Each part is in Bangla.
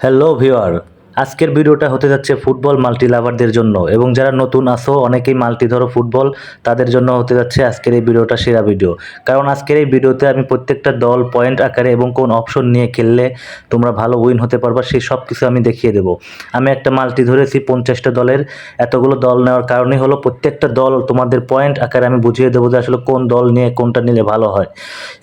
হ্যালো ভিওয়ার আজকের ভিডিওটা হতে যাচ্ছে ফুটবল মাল্টি লাভারদের জন্য। এবং যারা নতুন আসো অনেকেই মাল্টি ধরো ফুটবল, তাদের জন্য হতে যাচ্ছে আজকের এই ভিডিওটা সেরা ভিডিও। কারণ আজকের এই ভিডিওতে আমি প্রত্যেকটা দল, পয়েন্ট আকারে এবং কোন অপশন নিয়ে খেললে তোমরা ভালো উইন হতে পারবা সেই সব কিছু আমি দেখিয়ে দেবো। আমি একটা মাল্টি ধরেছি পঞ্চাশটা দলের। এতগুলো দল নেওয়ার কারণেই হলো প্রত্যেকটা দল তোমাদের পয়েন্ট আকারে আমি বুঝিয়ে দেবো যে আসলে কোন দল নিয়ে কোনটা নিলে ভালো হয়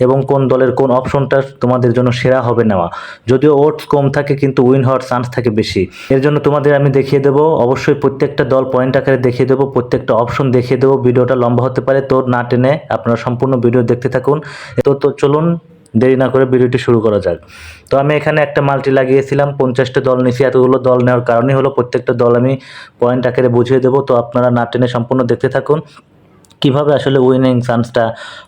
এবং কোন দলের কোন অপশনটা তোমাদের জন্য সেরা হবে নেওয়া। যদিও ওটস কম থাকে, কিন্তু উইন হওয়ার চান্স থাকে বেশি। এর জন্য তোমাদের আমি দেখিয়ে দেবো, অবশ্যই প্রত্যেকটা দল পয়েন্ট আকারে দেখিয়ে দেবো, প্রত্যেকটা অপশন দেখিয়ে দেবো, ভিডিওটা লম্বা হতে পারে তো না টেনে আপনারা সম্পূর্ণ ভিডিও দেখতে থাকুন। তো তো চলুন, দেরি না করে ভিডিওটি শুরু করা যাক। তো আমি এখানে একটা মাল্টি লাগিয়েছিলাম, পঞ্চাশটা দল নিয়েছি, এতগুলো দল নেওয়ার কারণেই হলো প্রত্যেকটা দল আমি পয়েন্ট আকারে বুঝিয়ে দেবো, তো আপনারা না টেনে সম্পূর্ণ দেখতে থাকুন। কীভাবে আসলে উইনিং চান্সটা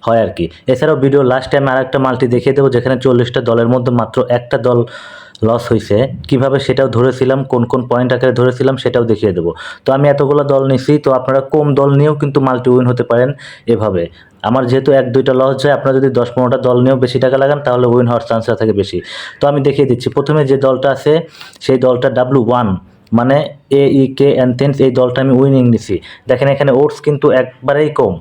হয় আর কি? এছাড়াও ভিডিও লাস্ট টাইম আর একটা মাল্টি দেখিয়ে দেবো, যেখানে চল্লিশটা দলের মধ্যে মাত্র একটা দল লস হয়েছে কীভাবে সেটাও ধরেছিলাম, কোন কোন পয়েন্ট আকারে ধরেছিলাম সেটাও দেখিয়ে দেবো। তো আমি এতগুলো দল নিছি, তো আপনারা কম দল নিয়েও কিন্তু মাল্টি উইন হতে পারেন এভাবে। আমার যেহেতু এক, দুইটা লস যায় আপনারা যদি দশ, পনেরোটা দল নিয়েও বেশি টাকা লাগান, তাহলে উইন হওয়ার চান্সটা থাকে বেশি। তো আমি দেখিয়ে দিচ্ছি, প্রথমে যে দলটা আছে, সেই দলটা ডাব্লু ওয়ান মানে এ ই কে অ্যান্থেন্স এই দলটা আমি উইনিং নিছি। দেখেন এখানে ওটস কিন্তু একবারেই কম।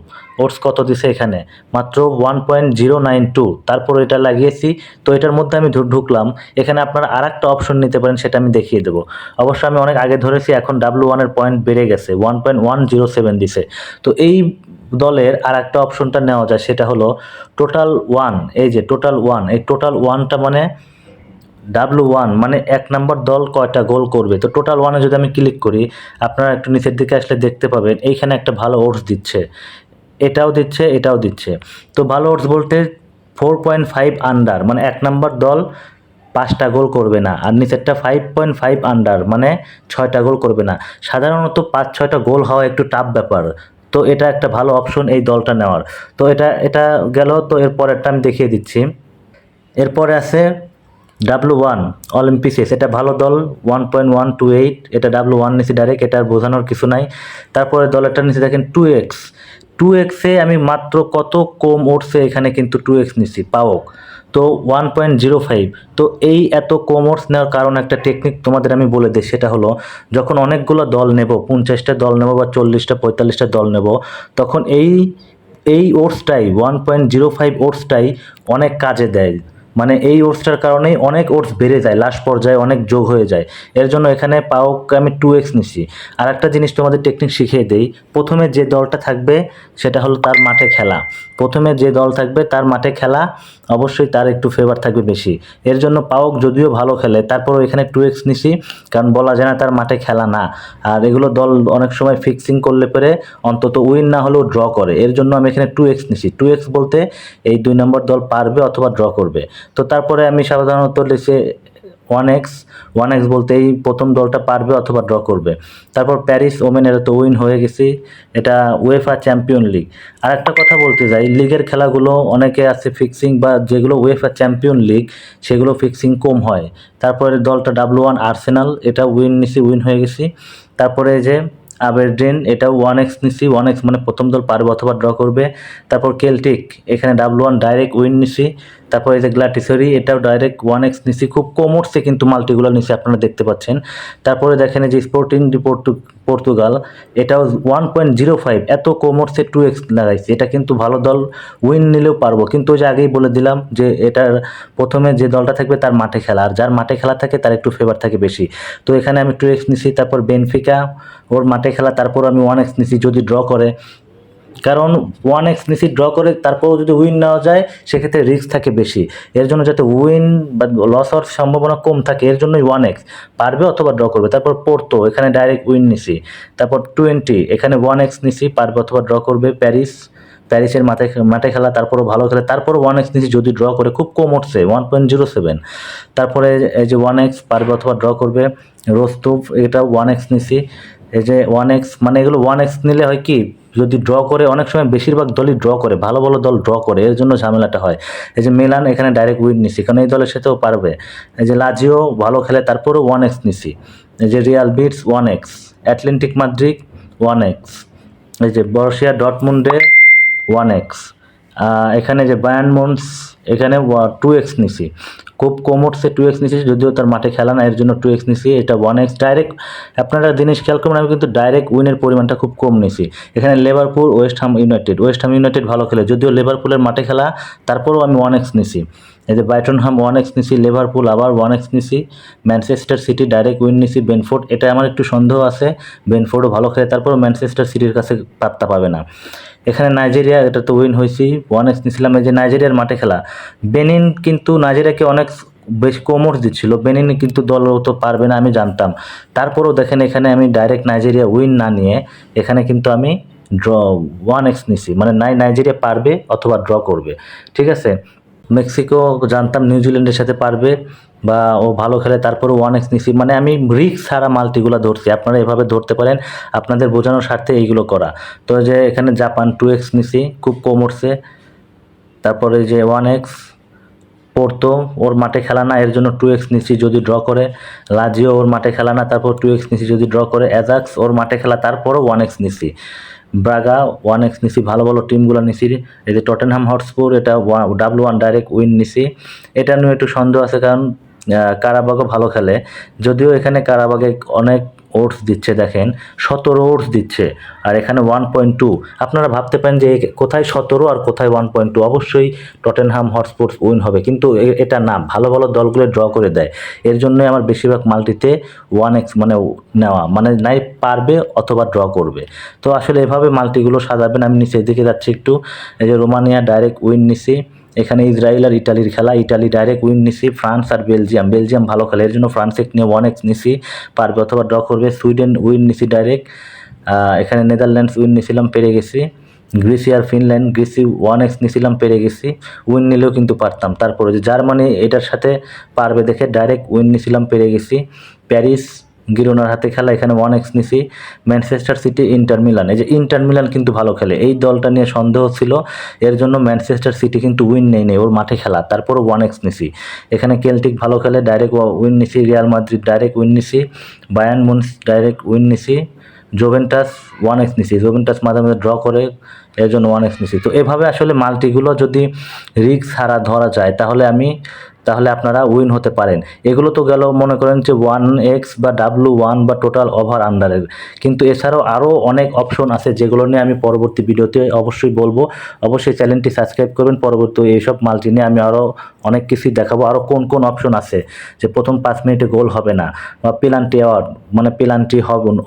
ওটস কত দিছে এখানে? মাত্র one point zero nine two তারপর এটা লাগিয়েছি। তো এটার মধ্যে আমি ঢুকলাম। এখানে আপনারা আর একটা অপশন নিতে পারেন, সেটা আমি দেখিয়ে দেবো। অবশ্য আমি অনেক আগে ধরেছি, এখন ডাব্লু ওয়ানের পয়েন্ট বেড়ে গেছে। One point one zero seven দিছে। তো এই দলের আর একটা অপশনটা নেওয়া যায়, সেটা হলো টোটাল ওয়ান এই যে টোটাল ওয়ান এই টোটাল ওয়ানটা মানে ডাব্লু ওয়ান মানে এক নম্বর দল কয়টা গোল করবে? তো টোটাল ওয়ানে যদি আমি ক্লিক করি, আপনারা একটু নিচের দিকে আসলে দেখতে পাবেন, এইখানে একটা ভালো ওটস দিচ্ছে। এটাও দিচ্ছে এটাও দিচ্ছে। তো ভালো ওটস বলতে ফোর পয়েন্ট ফাইভ আন্ডার মানে এক নম্বর দল পাঁচটা গোল করবে না, আর নিচেরটা ফাইভ পয়েন্ট ফাইভ আন্ডার মানে ছয়টা গোল করবে না। সাধারণত পাঁচ, ছয়টা গোল হওয়া একটু টাফ ব্যাপার। তো এটা একটা ভালো অপশন এই দলটা নেওয়ার। তো এটা এটা গেল, তো এর পরেরটা আমি দেখিয়ে দিচ্ছি। এরপরে আছে ডাব্লু ওয়ান অলিম্পিসিস এটা ভালো দল one point one two eight এটা ডাব্লু ওয়ান নিচে ডাইরেক্ট এটা আর বোঝানোর কিছু নাই। তারপরে দলেরটা নিচে দেখেন টু এক্স টু এক্সে আমি মাত্র কত কম উঠছে এখানে কিন্তু টু এক্স নিছি, পাওক। তো ওয়ান পয়েন্ট জিরো ফাইভ তো এই এত কম ওটস নেওয়ার কারণ একটা টেকনিক তোমাদের আমি বলে দিই, সেটা হলো যখন অনেকগুলো দল নেব, পঞ্চাশটা দল নেব বা চল্লিশটা, পঁয়তাল্লিশটা দল নেব, তখন এই এই ওটসটাই ওয়ান পয়েন্ট জিরো ফাইভ ওটসটাই অনেক কাজে দেয়। মানে এই ওটসটার কারণেই অনেক ওটস বেড়ে যায় লাস্ট পর্যায়ে অনেক যোগ হয়ে যায়। এর জন্য এখানে পাওকে আমি টু এক্স নিছি। আর একটা জিনিস তোমাদের টেকনিক শিখিয়ে দেই। প্রথমে যে দলটা থাকবে সেটা হলো তার মাঠে খেলা। প্রথমে যে দল থাকবে তার মাঠে খেলা, অবশ্যই তার একটু ফেভার থাকবে বেশি। এর জন্য পাওক যদিও ভালো খেলে, তারপরও এখানে টু এক্স নিছি, কারণ বলা যায় না তার মাঠে খেলা না। আর এগুলো দল অনেক সময় ফিক্সিং করলে পরে অন্তত উইন না হলেও ড্র করে। এর জন্য আমি এখানে টু এক্স নিছি। টু এক্স বলতে এই দুই নম্বর দল পারবে অথবা ড্র করবে। তো তারপরে আমি সাধারণত লিখে ওয়ান এক্স ওয়ান এক্স বলতে এই প্রথম দলটা পারবে অথবা ড্র করবে। তারপর প্যারিস ওমেন এরা তো উইন হয়ে গেছি, এটা উয়েফা চ্যাম্পিয়ন লিগ আর একটা কথা বলতে যাই লিগের খেলাগুলো অনেকে আছে ফিক্সিং বা যেগুলো উয়েফা চ্যাম্পিয়ন লিগ সেগুলো ফিক্সিং কম হয়। তারপরে দলটা ডাব্লু ওয়ান আর্সেনাল এটা উইন নিছি উইন হয়ে গেছি। তারপরে যে আবেরড্রেন এটা ওয়ান এক্স নিছি ওয়ান এক্স মানে প্রথম দল পারবে অথবা ড্র করবে। তারপর কেলটিক এখানে ডাব্লু ওয়ান ডাইরেক্ট উইন নিছি। তারপর এই যে গ্লাটিসরি, এটাও ডাইরেক্ট ওয়ান এক্স নিছি খুব কম উঠছে কিন্তু মাল্টিগুলো নিচে আপনারা দেখতে পাচ্ছেন। তারপরে দেখেন যে স্পোর্টিং ডি পর্তুগাল এটাও ওয়ান পয়েন্ট জিরো ফাইভ এত কম উঠছে টু এক্স লাগাইছে। এটা কিন্তু ভালো দল উইন নিলেও পারব। কিন্তু ওই যে আগেই বলে দিলাম যে এটার প্রথমে যে দলটা থাকবে তার মাঠে খেলা, আর যার মাঠে খেলা থাকে তার একটু ফেভার থাকে বেশি। তো এখানে আমি টু এক্স নিছি, তারপর বেনফিকা ওর মাঠে খেলা, তারপর আমি ওয়ান এক্স নিছি, যদি ড্র করে। কারণ ওয়ান এক্স নিচি ড্র করে তারপরেও যদি উইন নেওয়া যায়, সেক্ষেত্রে রিস্ক থাকে বেশি। এর জন্য যাতে উইন বা লস হওয়ার সম্ভাবনা কম থাকে, এর জন্যই ওয়ান এক্স পারবে অথবা ড্র করবে। তারপর পড়তো এখানে ডাইরেক্ট উইন নিছি। তারপর টোয়েন্টি এখানে ওয়ান এক্স নিছি, পারবে অথবা ড্র করবে প্যারিস প্যারিসের মাঠে মাঠে খেলা, তারপরও ভালো খেলে। তারপরও ওয়ান এক্স নিচি যদি ড্র করে, খুব কম উঠছে ওয়ান পয়েন্ট জিরো সেভেন তারপরে এই যে ওয়ান এক্স পারবে অথবা ড্র করবে রোস্তব এটা ওয়ান এক্স নিছি। এই যে ওয়ান এক্স মানে এগুলো ওয়ান এক্স নিলে হয় কি যদি ড্র করে, অনেক সময় বেশিরভাগ দলই ড্র করে, ভালো ভালো দল ড্র করে, এর জন্য ঝামেলাটা হয়। এই যে মেলান, এখানে ডাইরেক্ট উইন নিছি, কারণ এই দলের সাথেও পারবে। এই যে লাজিও ভালো খেলে, তারপরেও ওয়ান এক্স নিছি। এই যে Real Betis one X Atletico Madrid one X এই যে বর্ষিয়া ডটমুন্ডে ওয়ান এক্স এখানে যে বায়ান মন্স এখানে টু এক্স নিছি। খুব কম উঠছে টু এক্স নিছি, যদিও তার মাঠে খেলা না, এর জন্য টু এক্স নিছি, এটা ওয়ান এক্স ডাইরেক্ট আপনারা জিনিস খেয়াল করবেন, আমি কিন্তু ডাইরেক্ট উইনের পরিমাণটা খুব কম নিছি। এখানে Liverpool West Ham United West Ham United ভালো খেলে, যদিও লেভারপুলের মাঠে খেলা, তারপরেও আমি ওয়ান এক্স নিছি। এই যে ব্রাইটন হাম ওয়ান এক্স নিছি লিভারপুল আবার ওয়ান এক্স নিছি ম্যানচেস্টার সিটি ডাইরেক্ট উইন নিছি বেনফোর্ড এটা আমার একটু সন্দেহ আছে বেনফোর্ডও ভালো খেলে তারপর ম্যানচেস্টার সিটির কাছে পাত্তা পাবে না। এখানে নাইজেরিয়া এটা তো উইন হয়েছি ওয়ান এক্স নিছিলাম এই যে নাইজেরিয়ার মাঠে খেলা। বেনিন কিন্তু নাইজেরিয়াকে অনেক বেশ কোমর দিচ্ছিল, বেনিন কিন্তু দল তো পারবে না আমি জানতাম। তারপরেও দেখেন এখানে আমি ডাইরেক্ট নাইজেরিয়া উইন না নিয়ে এখানে কিন্তু আমি ড্র ওয়ান এক্স নিছি মানে নাই নাইজেরিয়া পারবে অথবা ড্র করবে। ঠিক আছে? মেক্সিকো জানতাম নিউজিল্যান্ডের সাথে পারবে। বা ও ভালো খেলে তারপরে ওয়ান এক্স নিছি মানে আমি রিক্স ছাড়া মাল্টিগুলো ধরছি। আপনারা এভাবে ধরতে পারেন, আপনাদের বোঝানোর স্বার্থে এইগুলো করা। তো যে এখানে জাপান টু এক্স নিছি, খুব কম উঠছে। তারপরে যে ওয়ান এক্স পড়তো ওর মাঠে খেলা না, এর জন্য টু এক্স নিচ্ছি যদি ড্র করে। লাজিও ওর মাঠে খেলা না, তারপর টু এক্স নিচ্ছি যদি ড্র করে। অ্যাজাক্স ওর মাঠে খেলা, তারপরও ওয়ান এক্স নিচ্ছি ব্রাগা ওয়ান এক্স নিছি, ভালো ভালো টিমগুলো নিছি। এই যে টটেনহাম হটস্পুর এটা ডাব্লু ওয়ান ডাইরেক্ট উইন নিছি। এটা নিয়ে একটু সন্দেহ আছে, কারণ কারাবাগও ভালো খেলে। যদিও এখানে কারাবাগে অনেক ওটস দিচ্ছে, দেখেন, সতেরো ওটস দিচ্ছে, আর এখানে ওয়ান পয়েন্ট টু আপনারা ভাবতে পারেন যে কোথায় সতেরো আর কোথায় ওয়ান পয়েন্ট টু অবশ্যই টটেনহাম হটস্পোর্টস উইন হবে, কিন্তু এটা না, ভালো ভালো দলগুলো ড্র করে দেয়। এর জন্যই আমার বেশিরভাগ মাল্টিতে ওয়ান এক্স মানে নেওয়া মানে নাই পারবে অথবা ড্র করবে। তো আসলে এভাবে মাল্টিগুলো সাজাবেন, আমি নিচের দিকে যাচ্ছি একটু। এই যে রোমানিয়া ডাইরেক্ট উইন নিছি। এখানে ইসরায়েল আর ইটালির খেলা। ইটালি ডাইরেক্ট উইন নিছি ফ্রান্স আর বেলজিয়াম। বেলজিয়াম ভালো খেলে। এর জন্য ফ্রান্স এক নিয়ে ওয়ান এক্স নিছি। পারবে অথবা ড্র করবে। সুইডেন উইন নিছি ডাইরেক্ট এখানে নেদারল্যান্ডস উইন নিছিলাম, পেরে গেছি। গ্রিসি আর ফিনল্যান্ড, গ্রিসি ওয়ান এক্স নিছিলাম, পেরে গেছি। উইন নিলেও কিন্তু পারতাম। তারপরে যে জার্মানি, এটার সাথে পারবে দেখে ডাইরেক্ট উইন নিছিলাম, পেরে গেছি। প্যারিস গিরোনার হাতে খেলা, এখানে ওয়ান এক্স নিছি ম্যানচেস্টার সিটি ইন্টার মিলান এই যে ইন্টার মিলান কিন্তু ভালো খেলে। এই দলটা নিয়ে সন্দেহ ছিল, এর জন্য ম্যানচেস্টার সিটি কিন্তু উইন নেই নেই, ওর মাঠে খেলা। তারপরও ওয়ান এক্স নিছি। এখানে কেলটিক ভালো খেলে ডাইরেক্ট উইন নিছি রিয়াল মাদ্রিদ ডাইরেক্ট উইন নিছি বায়ান মুন্স ডাইরেক্ট উইন নিছি জোভেন্টাস ওয়ান এক্স নিছি। জোভেন্টাস মাঝে মাঝে ড্র করে, এর জন্য ওয়ান এক্স নিছি। তো এভাবে আসলে মাল্টিগুলো যদি রিক্স হারা ধরা যায়, তাহলে আমি তাহলে আপনারা উইন হতে পারেন। এগুলো তো গেল মনে করেন যে ওয়ান এক্স বা ডাব্লু ওয়ান বা টোটাল ওভার আন্ডারের কিন্তু এছাড়াও আরও অনেক অপশন আছে যেগুলো নিয়ে আমি পরবর্তী ভিডিওতে অবশ্যই বলব। অবশ্যই চ্যানেলটি সাবস্ক্রাইব করবেন। পরবর্তী এইসব মাল্টি নিয়ে আমি আরও অনেক কিছুই দেখাবো। আরও কোন কোন অপশন আছে? যে প্রথম পাঁচ মিনিটে গোল হবে না, বা পেলান্টি আওয়ার মানে পেলান্টি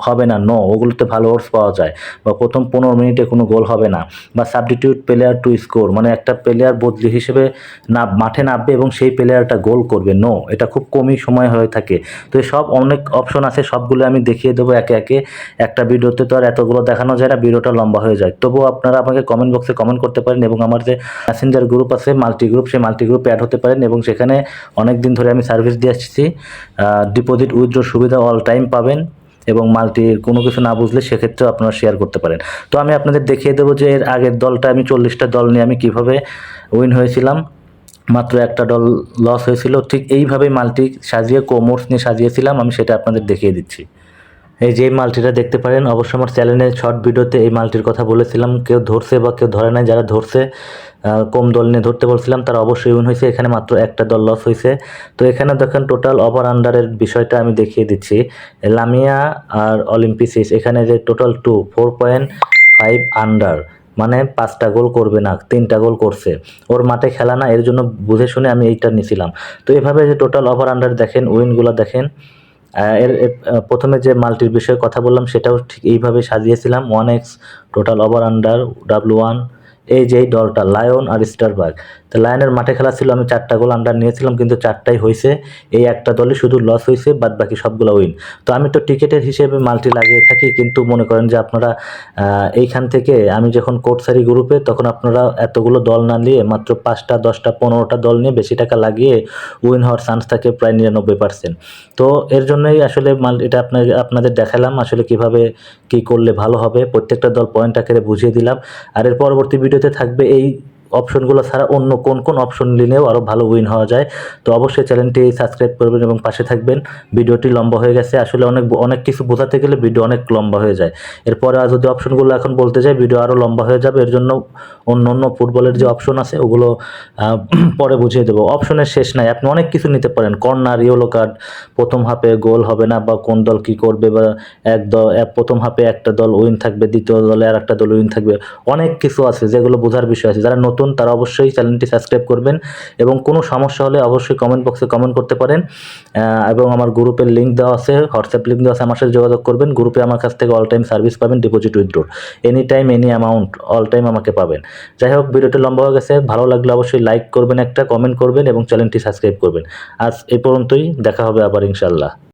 হবে না নো ওগুলোতে ভালো ওর্স পাওয়া যায়, বা প্রথম পনেরো মিনিটে কোনো গোল হবে না, বা সাবস্টিটিউট প্লেয়ার টু স্কোর মানে একটা প্লেয়ার বদলি হিসেবে না মাঠে নামবে এবং সেই প্লেয়ারটা গোল করবে নো এটা খুব কমই সময় হয়ে থাকে। তো সব অনেক অপশন আছে, সবগুলো আমি দেখিয়ে দেবো একে একে। একটা ভিডিওতে তো আর এতগুলো দেখানো যায় না, ভিডিওটা লম্বা হয়ে যায়। তবুও আপনারা আমাকে কমেন্ট বক্সে কমেন্ট করতে পারেন এবং আমার যে প্যাসেঞ্জার গ্রুপ আছে মাল্টি গ্রুপ সেই মাল্টি গ্রুপে অ্যাড হতে পারেন এবং সেখানে অনেক দিন ধরে আমি সার্ভিস দিয়ে আসছি। ডিপোজিট উইথড্র সুবিধা অল টাইম পাবেন এবং মাল্টি কোনো কিছু না বুঝলে সেক্ষেত্রেও আপনারা শেয়ার করতে পারেন। তো আমি আপনাদের দেখিয়ে দেবো যে এর আগের দলটা আমি চল্লিশটা দল নিয়ে আমি কীভাবে উইন হয়েছিলাম। মাত্র একটা দল লস হয়েছিল। ঠিক এইভাবেই মাল্টি সাজিয়ে কোমোর্স নিয়ে সাজিয়েছিলাম। আমি সেটা আপনাদের দেখিয়ে দিচ্ছি। এই যে মালটিটা দেখতে পারেন, অবশ্য আমার চ্যানেলে শর্ট ভিডিওতে এই মালটির কথা বলেছিলাম, কেউ ধরছে বা কেউ ধরে নাই, যারা ধরছে কম দল নিয়ে ধরতে বলছিলাম, তারা অবশ্যই উইন হয়েছে, এখানে মাত্র একটা দল লস হয়েছে। তো এখানে দেখেন টোটাল ওভার আন্ডারের বিষয়টা আমি দেখিয়ে দিচ্ছি। লামিয়া আর অলিম্পিসিস, এখানে যে total two four point five under মানে পাঁচটা গোল করবে না, তিনটা গোল করছে। ওর মাঠে খেলা না, এর জন্য বুঝে শুনে আমি এইটা নিছিলাম। তো এভাবে যে টোটাল ওভার আন্ডার দেখেন উইনগুলো দেখেন এর প্রথমে যে মালটির বিষয়ে কথা বললাম, সেটাও ঠিক এইভাবে সাজিয়েছিলাম। One X total over under W one এই যে দলটা লায়ন আর স্টারবার্গ তো লায়নের মাঠে খেলা ছিল, আমি চারটা গোল আন্ডার নিয়েছিলাম, কিন্তু চারটাই হয়েছে এই একটা দলে শুধু লস হয়েছে বাদ বাকি সবগুলো উইন তো আমি তো টিকেটের হিসেবে মাল্টি লাগিয়ে থাকি, কিন্তু মনে করেন যে আপনারা এইখান থেকে আমি যখন কোর্টসারি গ্রুপে তখন আপনারা এতগুলো দল না নিয়ে মাত্র পাঁচটা, দশটা, পনেরোটা দল নিয়ে বেশি টাকা লাগিয়ে উইন হওয়ার চান্স থাকে প্রায় নিরানব্বই পার্সেন্ট তো এর জন্যই আসলে মাল এটা আপনাকে আপনাদের দেখালাম আসলে কীভাবে কি করলে ভালো হবে। প্রত্যেকটা দল পয়েন্ট আকারে বুঝিয়ে দিলাম। আর এর পরবর্তী ভিডিওতে থাকবে এই অপশনগুলো ছাড়া অন্য কোন কোন অপশন নিলেও আরও ভালো উইন হওয়া যায়। তো অবশ্যই চ্যানেলটি সাবস্ক্রাইব করবেন এবং পাশে থাকবেন। ভিডিওটি লম্বা হয়ে গেছে। আসলে অনেক অনেক কিছু বোঝাতে গেলে ভিডিও অনেক লম্বা হয়ে যায়। এরপরে আর যদি অপশনগুলো এখন বলতে যাই, ভিডিও আরও লম্বা হয়ে যাবে। এর জন্য অন্য অন্য ফুটবলের যে অপশন আছে, ওগুলো পরে বুঝিয়ে দেবো। অপশনের শেষ নাই। আপনি অনেক কিছু নিতে পারেন। কর্নার, ইয়েলো কার্ড, প্রথম হাফে গোল হবে না বা কোন দল কি করবে বা এক দল প্রথম হাফে একটা দল উইন থাকবে, দ্বিতীয় দলে আর একটা দল উইন থাকবে। অনেক কিছু আছে যেগুলো বোঝার বিষয় আছে। যারা নতুন তারা অবশ্যই চ্যানেলটি সাবস্ক্রাইব করবেন এবং কোনো সমস্যা হলে অবশ্যই কমেন্ট বক্সে কমেন্ট করতে পারেন। এবং আমার গ্রুপের লিঙ্ক দেওয়া আছে হোয়াটসঅ্যাপ লিঙ্ক দেওয়া আছে, আমার সাথে যোগাযোগ করবেন। গ্রুপে আমার কাছ থেকে অল টাইম সার্ভিস পাবেন deposit উইথড্রোর any time any amount all time আমাকে পাবেন। যাই হোক, ভিডিওটি লম্বা হয়ে গেছে, ভালো লাগলে অবশ্যই লাইক করবেন একটা কমেন্ট করবেন এবং চ্যানেলটি সাবস্ক্রাইব করবেন। আজ এই পর্যন্তই, দেখা হবে আবার ইনশাল্লাহ